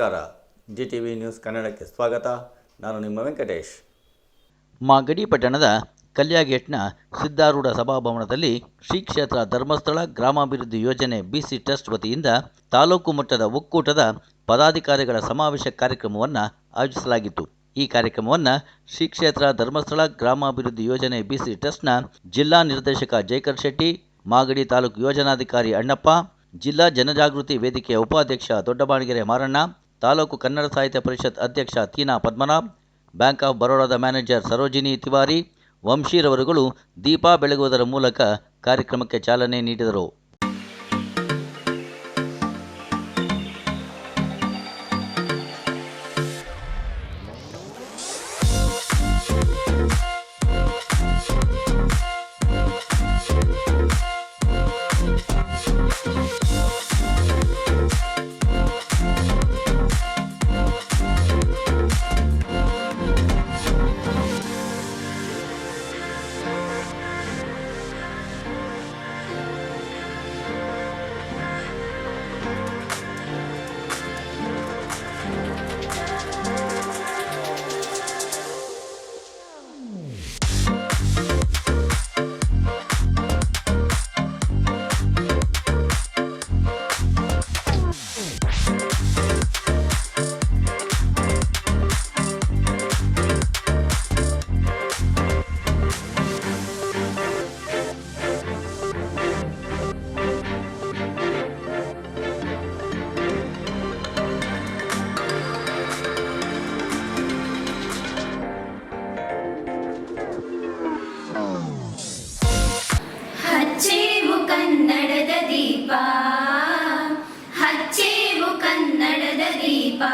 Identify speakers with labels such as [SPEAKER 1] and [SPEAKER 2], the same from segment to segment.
[SPEAKER 1] ನಮಸ್ಕಾರ. G T V news ಕನ್ನಡಕ್ಕೆ ಸ್ವಾಗತ. ನಾನು ನಿಮ್ಮ ವೆಂಕಟೇಶ್.
[SPEAKER 2] ಮಾಗಡಿ ಪಟ್ಟಣದ ಕಲ್ಯಾಗೇಟ್ನ ಸಿದ್ಧಾರೂಢ ಸಭಾಭವನದಲ್ಲಿ ಶ್ರೀ ಕ್ಷೇತ್ರ ಧರ್ಮಸ್ಥಳ ಗ್ರಾಮಾಭಿವೃದ್ಧಿ ಯೋಜನೆ ಬಿಸಿ ಟ್ರಸ್ಟ್ ವತಿಯಿಂದ ತಾಲೂಕು ಮಟ್ಟದ ಒಕ್ಕೂಟದ ಪದಾಧಿಕಾರಿಗಳ ಸಮಾವೇಶ ಕಾರ್ಯಕ್ರಮವನ್ನು ಆಯೋಜಿಸಲಾಗಿತ್ತು. ಈ ಕಾರ್ಯಕ್ರಮವನ್ನು ಶ್ರೀ ಕ್ಷೇತ್ರ ಧರ್ಮಸ್ಥಳ ಗ್ರಾಮಾಭಿವೃದ್ಧಿ ಯೋಜನೆ ಬಿಸಿ ಟ್ರಸ್ಟ್ನ ಜಿಲ್ಲಾ ನಿರ್ದೇಶಕ ಜಯಕರ್ ಶೆಟ್ಟಿ, ಮಾಗಡಿ ತಾಲೂಕು ಯೋಜನಾಧಿಕಾರಿ ಅಣ್ಣಪ್ಪ, ಜಿಲ್ಲಾ ಜನಜಾಗೃತಿ ವೇದಿಕೆಯ ಉಪಾಧ್ಯಕ್ಷ ದೊಡ್ಡಬಾಣಗೆರೆ ಮಾರಣ್ಣ ತಾಲೂಕು ಕನ್ನಡ ಸಾಹಿತ್ಯ ಪರಿಷತ್ ಅಧ್ಯಕ್ಷ ತೀನಾ ಪದ್ಮನಾಭ್, ಬ್ಯಾಂಕ್ ಆಫ್ ಬರೋಡಾದ ಮ್ಯಾನೇಜರ್ ಸರೋಜಿನಿ ತಿವಾರಿ ವಂಶೀರವರುಗಳು ದೀಪ ಬೆಳಗುವುದರ ಮೂಲಕ ಕಾರ್ಯಕ್ರಮಕ್ಕೆ ಚಾಲನೆ ನೀಡಿದರು.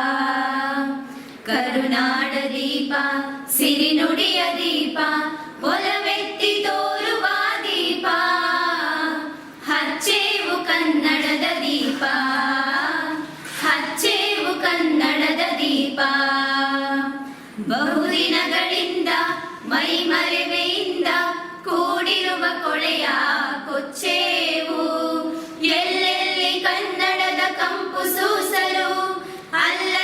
[SPEAKER 3] ದೀಪ ಕರುನಾಡ ದೀಪ ಸಿರಿನುಡಿಯ ದೀಪ, ಒಲವೆತ್ತಿ ತೋರುವ ದೀಪ. ಹಚ್ಚೇವು ಕನ್ನಡದ ದೀಪ, ಹಚ್ಚೇವು ಕನ್ನಡದ ದೀಪ. ಬಹುದಿನಗಳಿಂದ ಮೈ ಮರೆವೆಯಿಂದ ಕೂಡಿರುವ ಕೊಳೆಯ ಕೊಚ್ಚೇವು. ಎಲ್ಲೆಲ್ಲಿ ಕನ್ನಡದ ಕಂಪು ಸೂಸಲು ಅಲ್ಲಲ್ಲಿ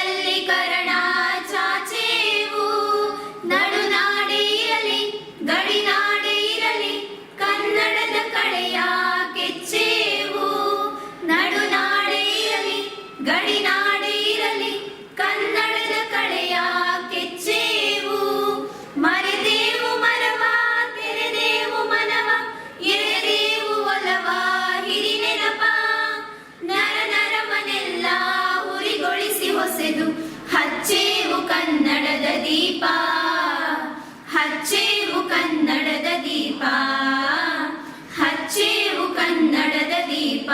[SPEAKER 3] ಕನ್ನಡದ ದೀಪ. ಹಚ್ಚೇವು ಕನ್ನಡದ ದೀಪ.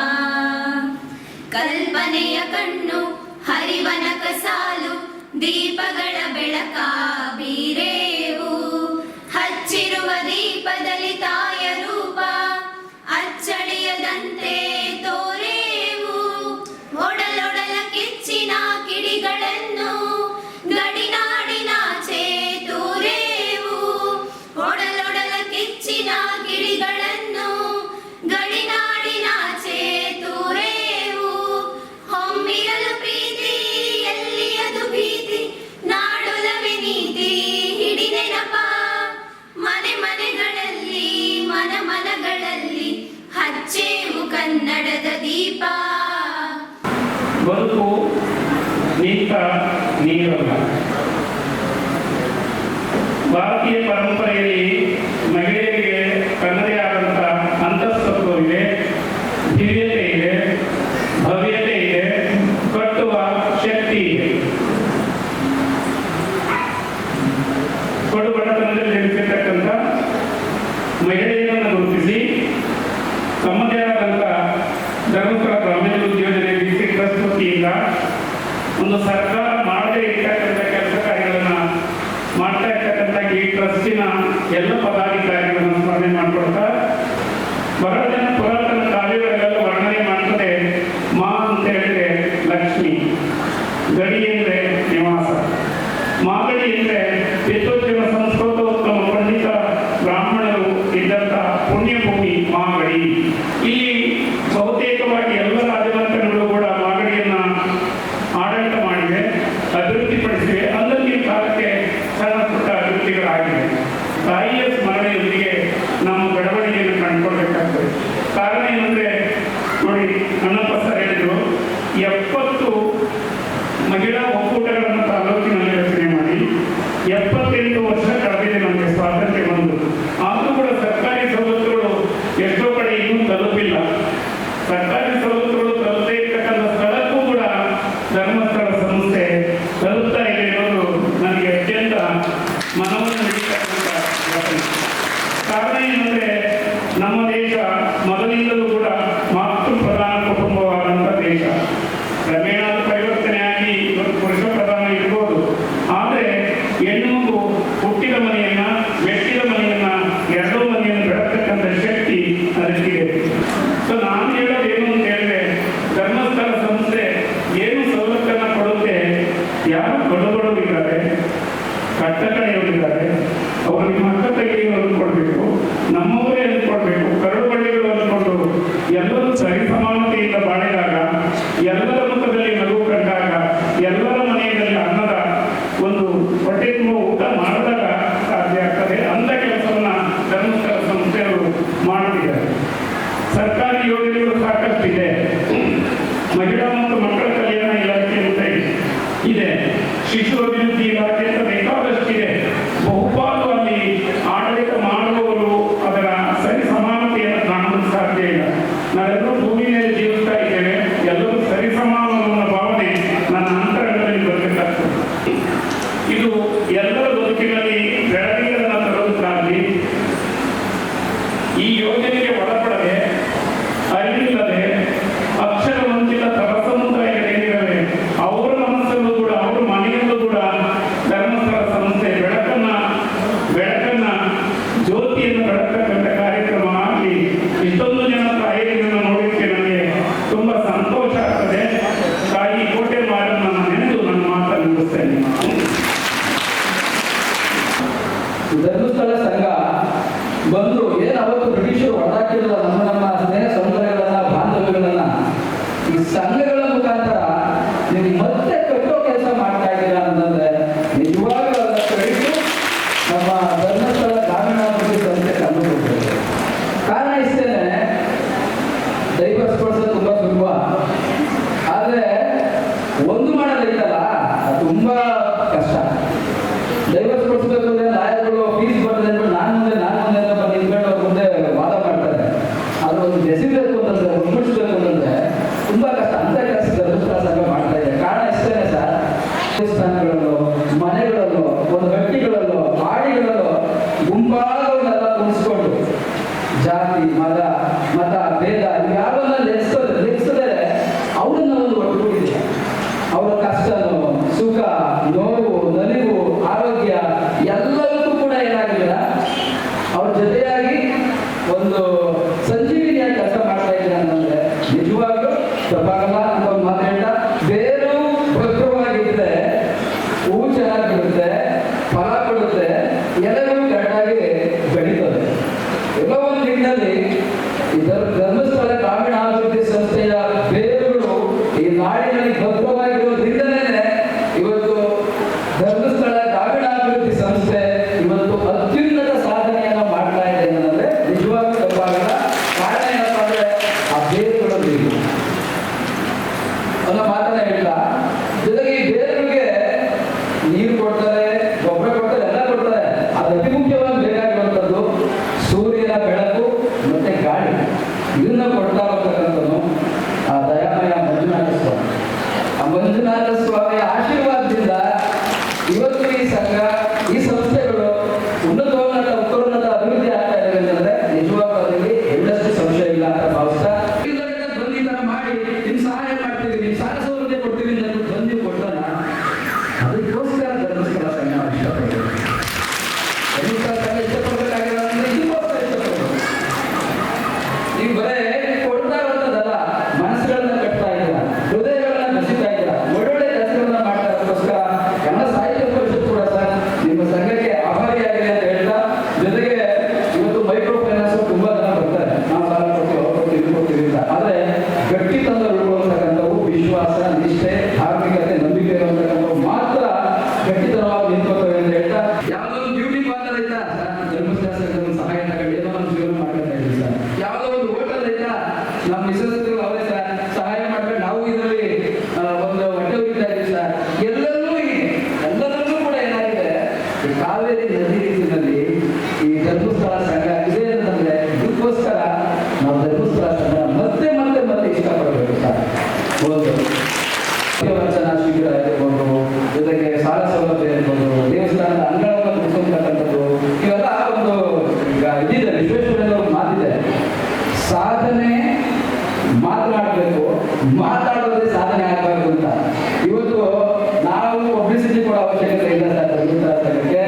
[SPEAKER 3] ಕಲ್ಪನೆಯ ಕಣ್ಣು ಹರಿವನಕ ಸಾಲು ದೀಪಗಳ ಬೆಳಕ ಬೀರೇವು
[SPEAKER 4] ಭಾರತೀಯ ಪರಂಪರೆಯಲ್ಲಿ ಬಹಳ ಜನ ಪುರಾತನ ಕಾವ್ಯಗಳಲ್ಲೆಲ್ಲ ವರ್ಣನೆ ಮಾಡ್ತಾರೆ ಮಾ ಅಂತ ಹೇಳಿದ್ರೆ ಲಕ್ಷ್ಮಿ. ಗಡಿ ಎಂದ್ರೆ ನಿವಾಸ. ಮಾಗಡಿ ಎಂದ್ರೆ ಯಥೋದ್ಯಮ ಸಂಸ್ಕೃತೋತ್ತಮ ಪಂಡಿತ ಬ್ರಾಹ್ಮಣರು ಇದ್ದಂತಹ ಪುಣ್ಯಭೂಮಿ ಮಾಗಡಿ ಇಲ್ಲಿ ಬಹುತೇಕವಾಗಿ ಎಲ್ಲ ರಾಜವಂತನಗಳು ಕೂಡ ಮಾಗಡಿಯನ್ನ ಆಡಳಿತ ಮಾಡಿವೆ, ಅಭಿವೃದ್ಧಿಪಡಿಸಿವೆ. ಅದರಲ್ಲಿ ಕಾಲಕ್ಕೆ ಸಣ್ಣ ಅಭಿವೃದ್ಧಿಗಳಾಗಿವೆ. ತಾಯಿಯ ಸ್ಮರಣೆಯೊಂದಿಗೆ Yep. ಹೇಳಿದ್ದಾರೆ ಅವರು ನಿಮ್ಮ ಅಕ್ಕ ತಂಗಿಗೆ ಹೊಂದ್ಕೊಡ್ಬೇಕು ನಮ್ಮವರೇ ಹೊಂದ್ಕೊಡ್ಬೇಕು ಕರಡು ಬಳ್ಳಿಗಳು ಹೊಂದ್ಕೊಂಡು ಎಲ್ಲರೂ ಸರಿ ಸಮಾನತೆಯಿಂದ ಬಾಳಿದಾಗ, ಎಲ್ಲರ ಮುಖದಲ್ಲಿ ನಗು ಕಂಡಾಗ, ಎಲ್ಲರ ಮನೆಯಲ್ಲಿ ಅನ್ನದ ಒಂದು ಹೊಟ್ಟೆ ತುಂಬ ಊಟ ಮಾಡಿದಾಗ ಸಾಧ್ಯ ಆಗ್ತದೆ. ಅಂದ ಕೆಲಸವನ್ನ ಧರ್ಮಸ್ಥಳ ಸಂಸ್ಥೆಯವರು ಮಾಡುತ್ತಿದ್ದಾರೆ ಸರ್ಕಾರಿ ಯೋಜನೆಗಳು ಸಾಕಷ್ಟಿದೆ. ಧರ್ಮಸ್ಥಳ
[SPEAKER 5] ಸಂಘ ಬಂದು ಏನು ಅವತ್ತು ಬ್ರಿಟಿಷರು ಹೊರಟಾಕಿರಲ್ಲ ನಮ್ಮ ನಮ್ಮ ಸ್ನೇಹ ಸಮುದಾಯಗಳನ್ನ, ಬಾಂಧವ್ಯಗಳನ್ನ. ಈ ಸಂಘಗಳ ಮುಖಾಂತರ ನೀವು ಮತ್ತೆ ಕಟ್ಟೋ ಕೆಲಸ ಮಾಡ್ತಾ ಇದ್ದೀರಾ ಅಂತಂದ್ರೆ, ನಿಜವಾಗ್ಲೂ ನಮ್ಮ ಧರ್ಮಸ್ಥಳ ಗ್ರಾಮೀಣಾಭಿವೃದ್ಧಿ ಸಂಸ್ಥೆ ಕಂಡುಕೊಂಡಿದೆ ಕಾರಣ ಇಷ್ಟೇನೆ ಡೈವರ್ಸ್ಪಡಿಸೋದು ತುಂಬಾ ಸುಲಭ. ಆದ್ರೆ, ಒಂದು ಮಾಡೋದಿಲ್ಲ ಅದು ತುಂಬಾ కష్టం దైవ importante limita a